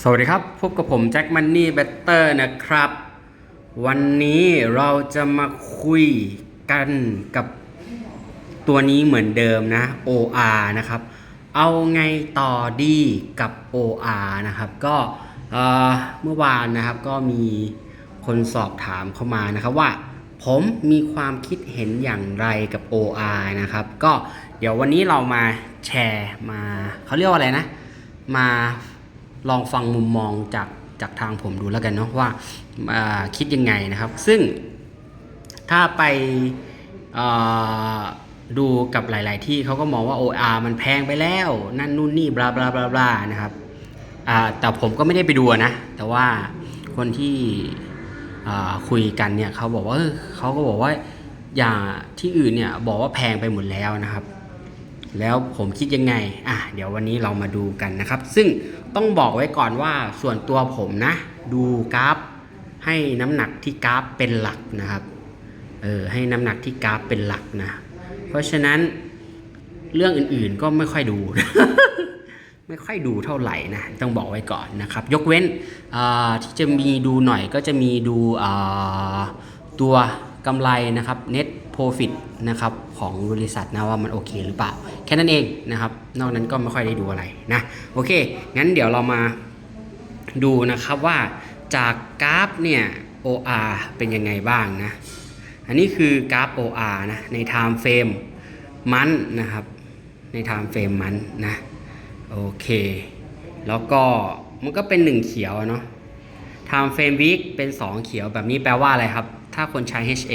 สวัสดีครับ พบกับผมแจ็คมันนี่เบเตอร์นะครับ วันนี้เราจะมาคุยกันกับตัวนี้เหมือนเดิมนะ OR นะครับ เอาไงต่อดีกับ OR นะครับ ก็เอ่อเมื่อวานนะครับก็มีคนสอบถามเข้ามานะครับว่า ผมมีความคิดเห็นอย่างไรกับ OR นะครับ ก็เดี๋ยววันนี้เรามาแชร์มาเขาเรียกว่าอะไรนะ มา ลองฟังมุมมองจากจากทางผมดูแล้วกันเนาะว่าาคิดยังไงนะครับ ซึ่งถ้าไปดูกับหลาย ๆ ที่เขาก็มองว่า OR มันแพงไปแล้ว นั่นนู่นนี่บลาบลาบลาบลานะครับแต่ผมก็ไม่ได้ไปดูนะ แต่ว่าคนที่คุยกันเนี่ยเขาบอกว่าเขาก็บอกว่าอย่างที่อื่นเนี่ยบอกว่าแพงไปหมดแล้วนะครับ แล้วผมคิดยังไงอะเดี๋ยววันนี้เรามาดูกันนะครับ ซึ่ง ต้องบอกไว้ก่อนว่าส่วนตัวผมนะ ดูกราฟ ให้น้ำหนักที่กราฟเป็นหลักนะครับเออให้น้ำหนักที่กราฟเป็นหลักนะ เพราะฉะนั้นเรื่องอื่นๆก็ไม่ค่อยดู ไม่ค่อยดูเท่าไหร่นะต้องบอกไว้ก่อนนะครับ ยกเว้นอ่าที่จะมีดูหน่อยก็จะมีดูอ่าตัวกำไรนะครับ net profit นะครับของบริษัทนะว่ามันโอเคหรือเปล่า แค่นั้นเองนะครับ นอกนั้นก็ไม่ค่อยได้ดูอะไรนะโอเค งั้นเดี๋ยวเรามาดูนะครับว่าจากกราฟเนี่ย OR เป็นยังไงบ้างนะ อันนี้คือกราฟ OR นะใน time frame มันนะครับใน time frame มันนะโอเค แล้วก็มันก็เป็น 1 เขียวเนาะ time frame week เป็น 2 เขียวแบบนี้แปลว่าอะไรครับ ถ้าคนใช้ HA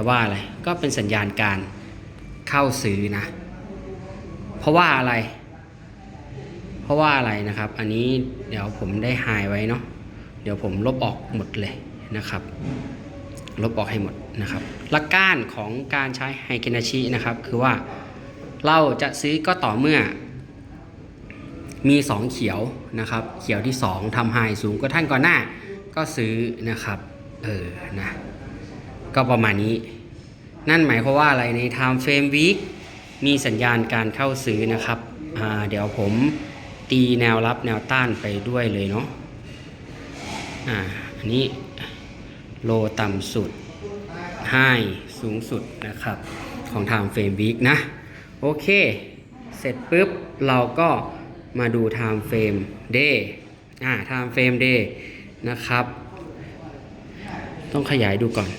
ลว่าอะไร ก็เป็นสัญญาณการเข้าซื้อนะ เพราะว่าอะไร เพราะว่าอะไรนะครับ อันนี้เดี๋ยวผมได้หายไว้เนาะ เดี๋ยวผมลบออกหมดเลยนะครับ ลบออกให้หมดนะครับ หลักการของการใช้ไฮเกนาชินะครับ คือว่าเราจะซื้อก็ต่อเมื่อ มี 2 เขียวนะครับ เขียวที่ 2ทำไฮสูงกว่าท่านก่อนหน้า ก็ซื้อนะครับ เออ นะ ก็ประมาณนี้ นั่นหมายความว่าอะไรใน time frame week มีสัญญาณการเข้าซื้อนะครับ เดี๋ยวผมตีแนวรับแนวต้านไปด้วยเลยเนาะอ่าอันนี้โลต่ำสุดไฮสูงสุดนะครับ ของ time frame week นะ โอเค เสร็จปุ๊บ เราก็มาดู time frame day อ่า time frame day นะครับ ต้องขยายดูก่อน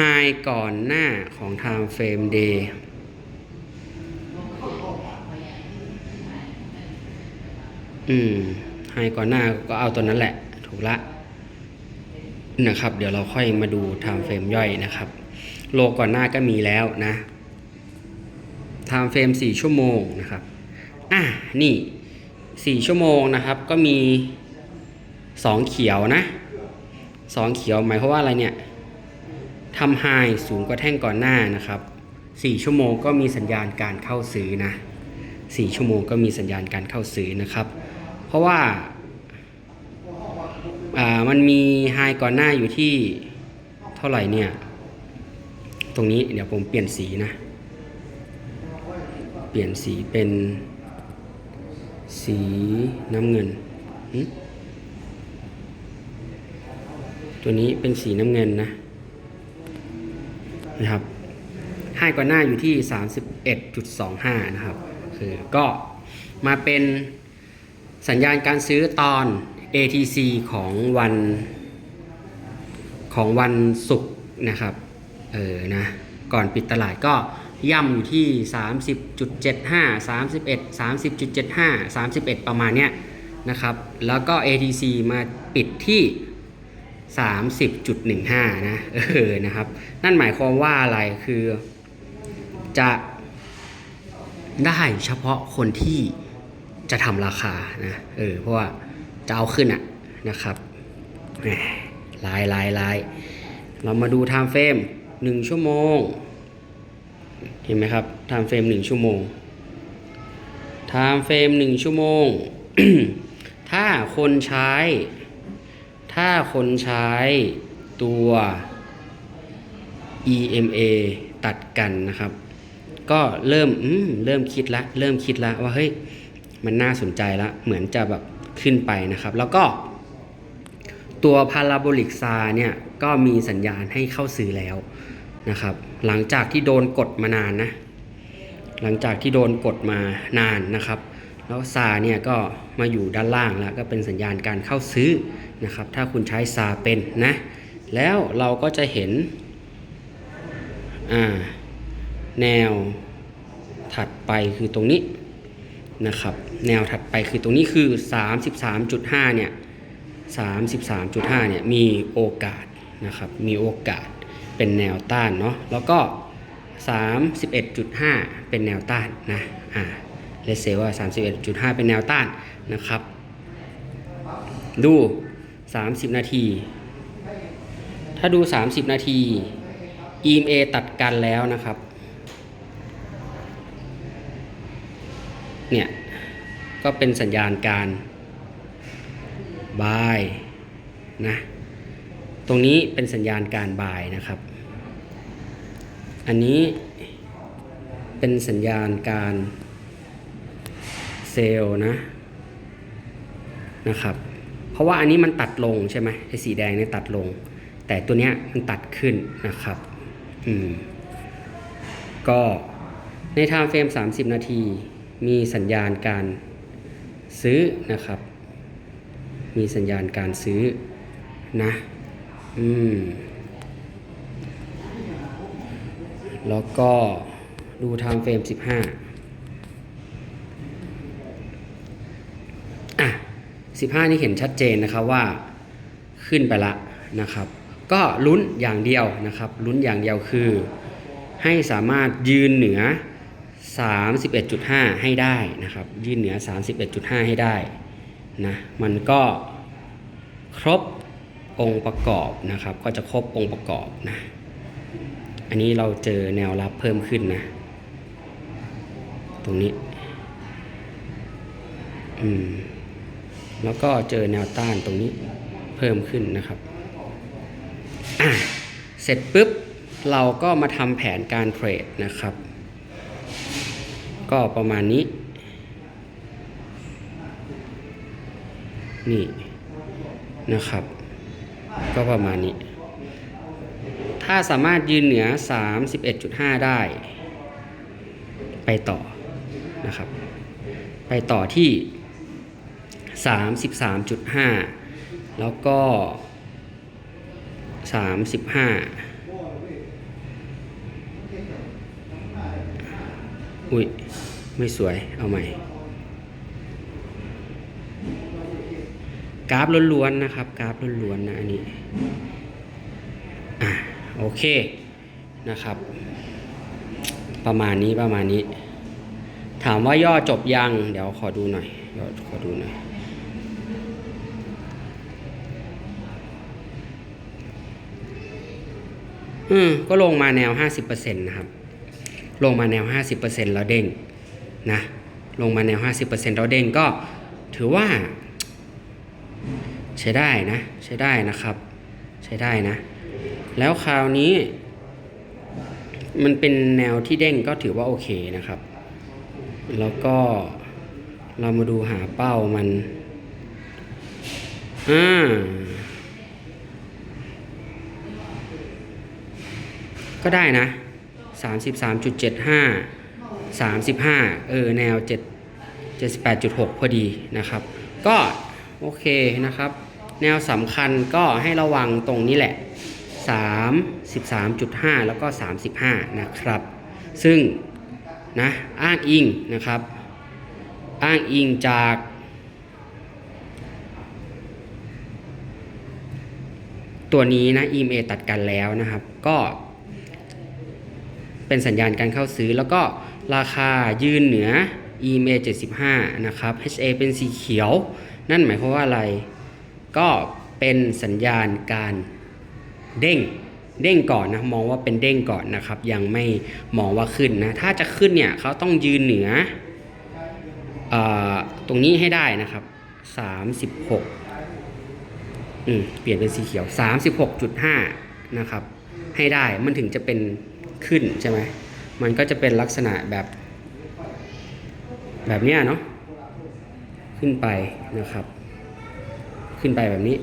ไฮก่อนหน้าของ time frame day อืมไฮก่อนหน้าก็เอาตัวนั้นแหละ ถูกละนะครับ เดี๋ยวเราค่อยมาดู time frame ย่อยนะครับ โลก่อนหน้าก็มีแล้วนะ time frame 4 ชั่วโมงนะครับ อะ นี่ 4 ชั่วโมงนะครับ ก็มี 2 เขียวนะ 2 เขียวหมายความว่าอะไรเนี่ย ทำไฮสูงกว่าแท่งก่อนหน้านะครับ 4 ชั่วโมงก็มีสัญญาณการเข้าซื้อนะ 4 ชั่วโมงก็มีสัญญาณการเข้าซื้อนะครับ เพราะว่าามันมีไฮก่อนหน้าอยู่ที่เท่าไหร่เนี่ย ตรงนี้เดี๋ยวผมเปลี่ยนสีนะ เปลี่ยนสีเป็นสีน้ำเงิน ตัวนี้เป็นสีน้ำเงินนะ นะครับไฮก่อนหน้าอยู่ที่ 31.25 นะครับคือก็มาเป็นสัญญาณการซื้อตอน ATC ของวันของวันศุกร์นะครับ เออนะ ก่อนปิดตลาดก็ย่ำอยู่ที่ 30.75 31 30.75 31 ประมาณเนี้ยนะครับ แล้วก็ ATC มาปิดที่ 30.15 นะเออนะครับ นั่นหมายความว่าอะไรคือ จะได้เฉพาะคนที่จะทำราคานะเออเพราะว่าจะเอาขึ้นอะนะครับหลายลายลายเรามาดู time frame 1ชั่วโมง เห็นไหมครับ time frame 1ชั่วโมง time frame 1ชั่วโมง ถ้าคนใช้ ถ้าคนใช้ตัว EMA ตัดกันนะครับ ก็เริ่มมเริ่มคิดละ เริ่มคิดละว่าเฮ้ยมันน่าสนใจแล้วเหมือนจะแบบขึ้นไปนะครับ แล้วก็ ตัวพาราโบลิกซาเนี่ย ก็มีสัญญาณให้เข้าซื้อแล้วนะครับ หลังจากที่โดนกดมานานนะ หลังจากที่โดนกดมานานนะครับ แล้วซาเนี่ยก็มาอยู่ด้านล่างแล้วก็เป็นสัญญาณการเข้าซื้อ นะครับ ถ้าคุณใช้ซาเป็นนะ แล้วเราก็จะเห็นแนวถัดไปคือตรงนี้นะครับ แนวถัดไปคือตรงนี้คือ 33.5 เนี่ย 33.5 เนี่ย มีโอกาสนะครับ มีโอกาสเป็นแนวต้านเนาะ แล้วก็ 31.5 เป็นแนวต้านนะ อ่าเลเซว่า 31.5 เป็นแนวต้านนะครับ ดู 30 นาที ถ้าดู 30 นาที EMA ตัดกันแล้วนะครับ เนี่ย ก็เป็นสัญญาณการบายนะ ตรงนี้เป็นสัญญาณการบายนะครับ อันนี้เป็นสัญญาณการเซลล์นะนะครับ เพราะว่าอันนี้มันตัดลงใช่ไหมไอ้สีแดงเนี่ยตัดลง แต่ตัวเนี้ยมันตัดขึ้นนะครับอืมก็ใน time frame 30 นาที มีสัญญาณการซื้อนะครับ มีสัญญาณการซื้อนะอืมแล้วก็ดู time frame 15 15 นี่เห็นชัดเจนนะครับว่าขึ้นไปละนะครับ ก็ลุ้นอย่างเดียวนะครับ ลุ้นอย่างเดียวคือ ให้สามารถยืนเหนือ 31.5 ให้ได้นะครับ ยืนเหนือ 31.5 ให้ได้นะมันก็ครบองค์ประกอบนะครับ ก็จะครบองค์ประกอบนะอันนี้เราเจอแนวรับเพิ่มขึ้นนะ ตรงนี้ อืม แล้วก็เจอแนวต้านตรงนี้เพิ่มขึ้นนะครับอะเสร็จปุ๊บเราก็มาทำแผนการเทรดนะครับ ก็ประมาณนี้ นี่นะครับ ก็ประมาณนี้ ถ้าสามารถยืนเหนือ 31.5 ได้ ไปต่อนะครับ ไปต่อที่ 33.5 แล้วก็ 35 อุ้ย ไม่สวย เอาใหม่ กราฟล้วนๆนะครับ กราฟล้วนๆนะอันนี้ อะ โอเค นะครับ ประมาณนี้ประมาณนี้ถามว่าย่อจบยัง เดี๋ยวขอดูหน่อยย่อขอดูหน่อย อืมก็ลงมาแนว 50%นะครับ ลงมาแนว 50%แล้วเด้งนะ ลงมาแนว 50%แล้วเด้งก็ถือว่า ใช้ได้นะ ใช้ได้นะครับ ใช้ได้นะ แล้วคราวนี้ มันเป็นแนวที่เด้งก็ถือว่าโอเคนะครับ แล้วก็เรามาดูหาเป้ามันอ่า ก็ได้นะ 33.75 35 เออ แนว 7 78.6 พอดีนะครับ ก็โอเคนะครับ แนวสำคัญก็ให้ระวังตรงนี้แหละ 33.5 แล้วก็ 35 นะครับ ซึ่งนะอ้างอิงนะครับ อ้างอิงจากตัวนี้นะ EMA ตัดกันแล้วนะครับ ก็ เป็นสัญญาณการเข้าซื้อ แล้วก็ราคายืนเหนือ EMA 75 นะครับ HA เป็นสีเขียว นั่นหมายความว่าอะไร ก็เป็นสัญญาณการเด้งเด้งก่อนนะ มองว่าเป็นเด้งก่อนนะครับ ยังไม่มองว่าขึ้นนะ ถ้าจะขึ้นเนี่ยเขาต้องยืนเหนืออตรงนี้ให้ได้นะครับ 36อืมเปลี่ยนเป็นสีเขียว 36.5 นะครับ ให้ได้มันถึงจะเป็นขึ้นใช่ไหมมันก็จะเป็นลักษณะแบบ แบบเนี้ยเนาะขึ้นไปนะครับ ขึ้นไปแบบนี้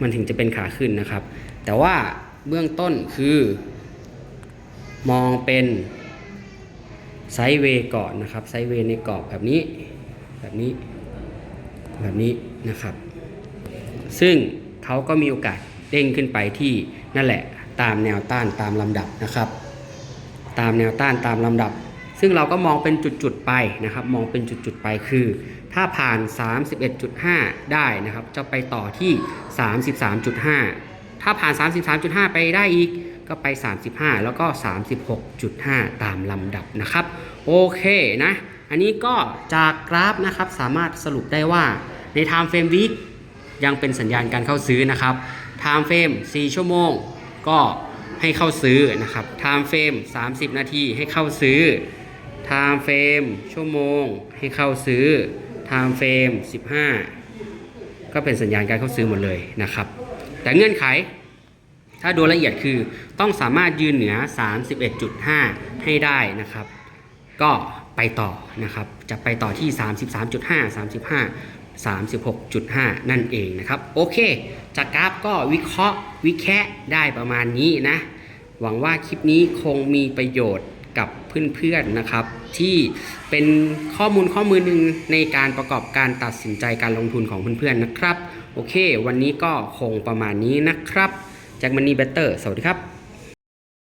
มันถึงจะเป็นขาขึ้นนะครับ แต่ว่าเบื้องต้นคือ มองเป็นไซด์เวย์ก่อนนะครับไซด์เวย์ในกรอบแบบนี้ แบบนี้ แบบนี้นะครับ ซึ่งเขาก็มีโอกาสเด้งขึ้นไปที่ นั่นแหละตามแนวต้านตามลำดับนะครับ ตามแนวต้านตามลำดับ ซึ่งเราก็มองเป็นจุดๆไปนะครับ มองเป็นจุดๆไปคือ ถ้าผ่าน 31.5 ได้นะครับ จะไปต่อที่ 33.5 ถ้าผ่าน 33.5 ไปได้อีกก็ไป 35 แล้วก็ 36.5 ตามลำดับนะครับ โอเคนะ อันนี้ก็จากกราฟนะครับสามารถสรุปได้ว่าใน Time Frame Week ยังเป็นสัญญาณการเข้าซื้อนะครับ Time Frame 4ชั่วโมง ก็ให้เข้าซื้อนะครับ Time Frame 30 นาทีให้เข้าซื้อ Time Frame ชั่วโมง ให้เข้าซื้อ Time Frame 15 ก็เป็นสัญญาณการเข้าซื้อหมดเลยนะครับ แต่เงื่อนไขถ้าดูละเอียดคือต้องสามารถยืนเหนือ 31.5 ให้ได้นะครับ ก็ไปต่อนะครับ จะไปต่อที่ 33.5 35 36.5 นั่นเองนะครับ โอเค จากกราฟก็วิเคราะห์วิแคะได้ประมาณนี้นะ หวังว่าคลิปนี้คงมีประโยชน์กับเพื่อนๆนะครับ ที่เป็นข้อมูลข้อมูลหนึ่งในการประกอบการตัดสินใจการลงทุนของเพื่อนๆนะครับ โอเค วันนี้ก็คงประมาณนี้นะครับจากมันนี่เบเตอร์สวัสดีครับ